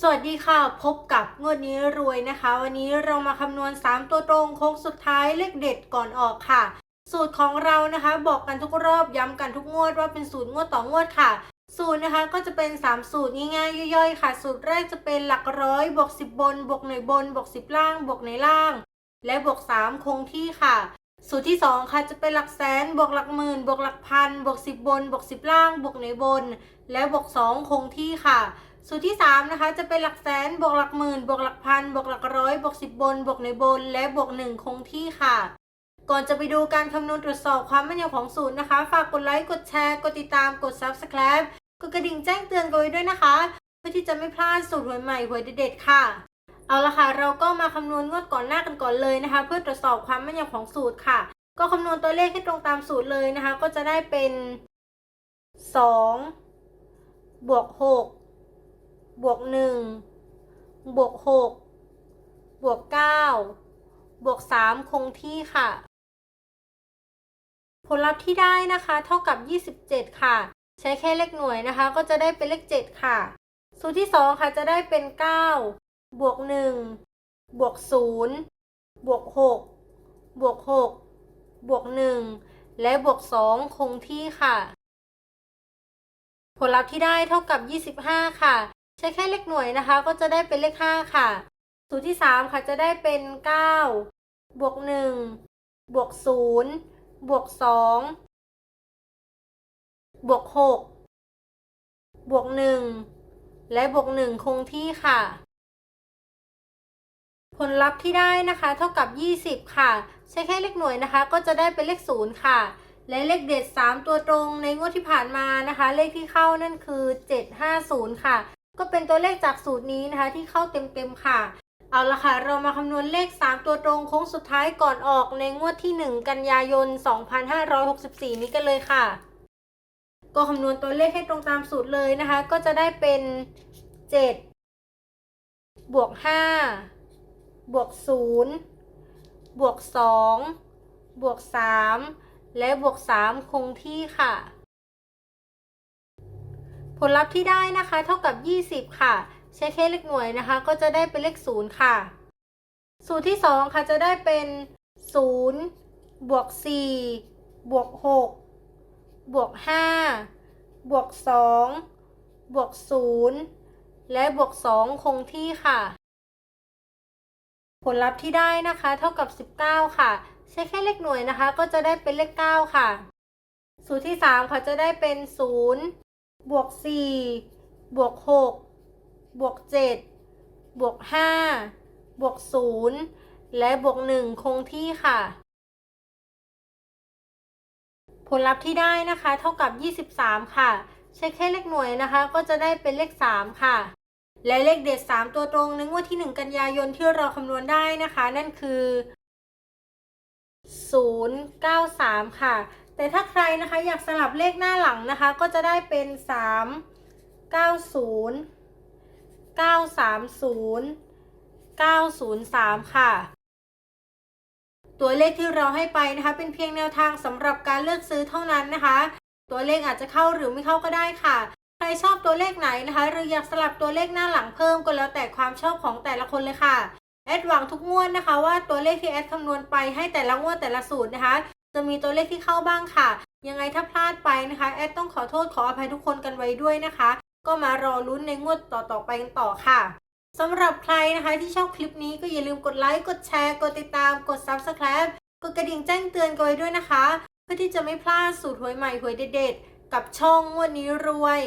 สวัสดีค่ะ พบกับงวดนี้รวยนะคะ วันนี้เรามาคำนวณ 3 ตัวตรงโค้งสุดท้ายเลขเด็ดก่อนออกค่ะ สูตรของเรานะคะ บอกกันทุกรอบย้ำกันทุกงวดว่าเป็นสูตรงวดต่องวดค่ะ สูตรนะคะก็จะเป็น 3 สูตรง่ายๆย่อยๆค่ะ สูตรแรกจะเป็นหลักร้อยบวก10 บนบวกหน่วยบนบวก10 ล่างบวกในล่าง และบวก 3 คงที่ค่ะ สูตรที่ 2 ค่ะจะเป็นหลักแสนบวกหลักหมื่นบวกหลักพันบวก10 บนบวก10 ล่างบวกในบน และบวก 2 คงที่ค่ะ สูตรที่ 3 นะคะ จะเป็นหลักแสนบวกหลักหมื่นบวกหลักพันบวกหลักร้อยบวก10บบนบวกในบน และบวก1คงที่ค่ะ ก่อนจะไปดูการคำนวณตรวจสอบความแม่นยำของสูตรนะคะ ฝากกดไลค์กดแชร์กดติดตามกด subscribe กดกระดิ่งแจ้งเตือนกันไว้ด้วยนะคะ เพื่อที่จะไม่พลาดสูตรหวยใหม่หวยเด็ดๆค่ะ เอาละค่ะ เราก็มาคำนวณงวดก่อนหน้ากันก่อนเลยนะคะ เพื่อตรวจสอบความแม่นยำของสูตรค่ะ ก็คำนวณตัวเลขให้ตรงตามสูตรเลยนะคะ ก็จะได้เป็น 2 บวก 6 บวก1บวก6บวก9บวก3คงที่ค่ะ ผลลัพธ์ที่ได้นะคะ เท่ากับ 27 ค่ะ ใช้แค่เลขหน่วยนะคะ ก็จะได้เป็นเลข 7 ค่ะ สูตรที่ 2 ค่ะจะได้เป็น 9 บวก 1 บวก 0 บวก 6 บวก 6 บวก 1 และบวก 2 คงที่ค่ะ ผลลัพธ์ที่ได้เท่ากับ 25 ค่ะ ใช้แค่เลขหน่วยนะคะ ก็จะได้เป็นเลข 5 ค่ะ สูตรที่ 3 ค่ะจะได้เป็น 9 บวก 1 บวก 0 บวก 2 บวก 6 บวก 1 และบวก 1 คงที่ค่ะ ผลลัพธ์ที่ได้นะคะ เท่ากับ 20 ค่ะ ใช้แค่เลขหน่วยนะคะ ก็จะได้เป็นเลข 0 ค่ะและเลขเด็ด 3 ตัวตรงในงวดที่ผ่านมานะคะ เลขที่เข้านั่นคือ 750 ค่ะ ก็เป็นตัวเลขจากสูตรนี้นะคะที่เข้าเต็มๆค่ะ เอาละค่ะ เรามาคำนวณเลข 3 ตัวตรงโค้งสุดท้ายก่อนออกในงวดที่ 1 กันยายน 2564 นี้กันเลยค่ะ ก็คำนวณตัวเลขให้ตรงตามสูตรเลยนะคะ ก็จะได้เป็น 7 บวก 5 บวก 0 บวก 2 บวก 3 และบวก 3 คงที่ค่ะ ผลลัพธ์ที่ได้นะคะเท่ากับ 20 ค่ะ ใช้แค่เลขหน่วยนะคะ ก็จะได้เป็นเลข 0 ค่ะ สูตรที่ 2 ค่ะจะได้เป็น 0 บวก 4 บวก 6 บวก 5 บวก 2 บวก 0 และบวก 2 คงที่ค่ะ ผลลัพธ์ที่ได้นะคะเท่ากับ 19 ค่ะ ใช้แค่เลขหน่วยนะคะ ก็จะได้เป็นเลข 9 ค่ะ สูตรที่ 3 ค่ะจะได้เป็น 0 บวก4บวก6บวก7บวก5บวก0และบวก1คงที่ค่ะ ผลลัพธ์ที่ได้นะคะ เท่ากับ 23 ค่ะใช้แค่เลขหน่วยนะคะ ก็จะได้เป็นเลข 3 ค่ะ และเลขเด็ด 3 ตัวตรงในงวดที่ 1 กันยายนที่เราคำนวณได้นะคะ นั่นคือ 093 ค่ะ แต่ถ้าใครนะคะอยากสลับเลขหน้าหลังนะคะ ก็จะได้เป็น3 90 930 903ค่ะตัวเลขที่เราให้ไปนะคะ เป็นเพียงแนวทางสำหรับการเลือกซื้อเท่านั้นนะคะ ตัวเลขอาจจะเข้าหรือไม่เข้าก็ได้ค่ะ ใครชอบตัวเลขไหนนะคะ หรืออยากสลับตัวเลขหน้าหลังเพิ่มก็แล้วแต่ความชอบของแต่ละคนเลยค่ะแอดหวังทุกงวดนะคะ ว่าตัวเลขที่แอดคำนวณไปให้แต่ละงวดแต่ละสูตรนะคะ จะมีตัวเลขที่เข้าบ้างค่ะ ยังไงถ้าพลาดไปนะคะ แอดต้องขอโทษขออภัยทุกคนกันไว้ด้วยนะคะ ก็มารอลุ้นในงวดต่อๆไปกันต่อค่ะสำหรับใครนะคะที่ชอบคลิปนี้ก็อย่าลืมกดไลค์ กดแชร์ กดติดตาม กด subscribe กดกระดิ่งแจ้งเตือนกันไว้ด้วยนะคะ เพื่อที่จะไม่พลาดสูตรหวยใหม่หวยเด็ดๆ กับช่องงวดนี้รวย